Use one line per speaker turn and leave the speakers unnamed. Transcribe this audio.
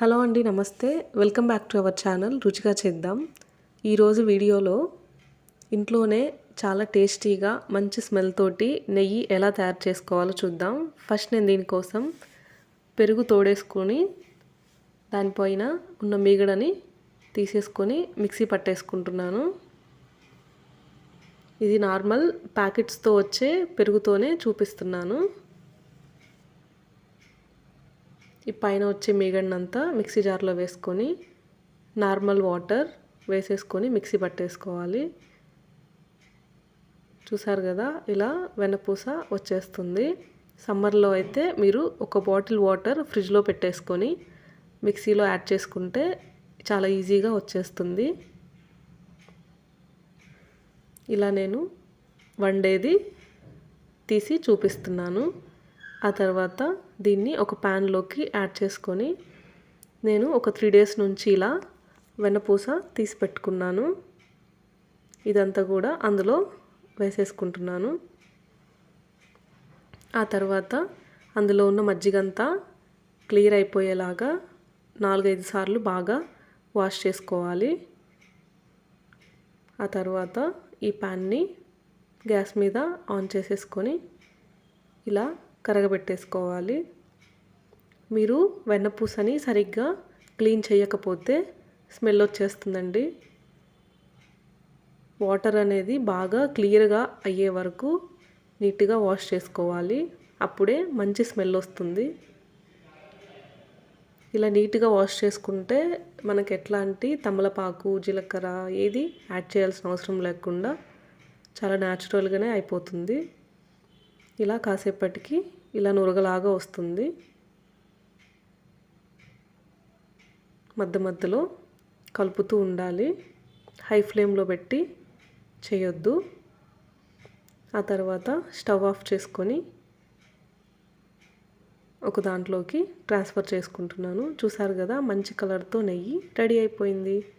Hello అండి నమస్తే. Welcome back to our channel రుచిగా చేద్దాం. ఈరోజు వీడియోలో ఇంట్లోనే చాలా టేస్టీగా మంచి స్మెల్ తోటి నెయ్యి ఎలా తయారు చేసుకోవాలో చూద్దాం. ఫస్ట్ నేను దీనికోసం పెరుగు తోడేసుకొని దానిపైన ఉన్న మీగడని తీసేసుకొని మిక్సీ పట్టేసుకుంటున్నాను. ఇది నార్మల్ ప్యాకెట్స్తో వచ్చే పెరుగుతోనే చూపిస్తున్నాను. ఈ పైన వచ్చే మీగడనంతా మిక్సీ జార్లో వేసుకొని నార్మల్ వాటర్ వేసేసుకొని మిక్సీ పట్టేసుకోవాలి. చూసారు కదా ఇలా వెనపూస వచ్చేస్తుంది. సమ్మర్లో అయితే మీరు ఒక బాటిల్ వాటర్ ఫ్రిడ్జ్లో పెట్టేసుకొని మిక్సీలో యాడ్ చేసుకుంటే చాలా ఈజీగా వచ్చేస్తుంది. ఇలా నేను వండేది తీసి చూపిస్తున్నాను. ఆ తర్వాత దీన్ని ఒక ప్యాన్లోకి యాడ్ చేసుకొని నేను ఒక త్రీ డేస్ నుంచి ఇలా వెన్నపూస తీసి పెట్టుకున్నాను. ఇదంతా కూడా అందులో వేసేసుకుంటున్నాను. ఆ తర్వాత అందులో ఉన్న మజ్జిగంతా క్లియర్ అయిపోయేలాగా నాలుగైదు సార్లు బాగా వాష్ చేసుకోవాలి. ఆ తర్వాత ఈ ప్యాన్ని గ్యాస్ మీద ఆన్ చేసేసుకొని ఇలా కరగబెట్టేసుకోవాలి. మీరు వెన్నపూసని సరిగ్గా క్లీన్ చేయకపోతే స్మెల్ వచ్చేస్తుందండి. వాటర్ అనేది బాగా క్లియర్గా అయ్యే వరకు నీట్గా వాష్ చేసుకోవాలి. అప్పుడే మంచి స్మెల్ వస్తుంది. ఇలా నీట్గా వాష్ చేసుకుంటే మనకి ఎట్లాంటి తమలపాకు జీలకర్ర ఏది యాడ్ చేయాల్సిన అవసరం లేకుండా చాలా న్యాచురల్గానే అయిపోతుంది. ఇలా కాసేపటికి ఇలా నురగలాగా వస్తుంది. మధ్య మధ్యలో కలుపుతూ ఉండాలి. హై ఫ్లేమ్లో పెట్టి చేయొద్దు. ఆ తర్వాత స్టవ్ ఆఫ్ చేసుకొని ఒక దాంట్లోకి ట్రాన్స్ఫర్ చేసుకుంటున్నాను. చూసారు కదా మంచి కలర్తో నెయ్యి రెడీ అయిపోయింది.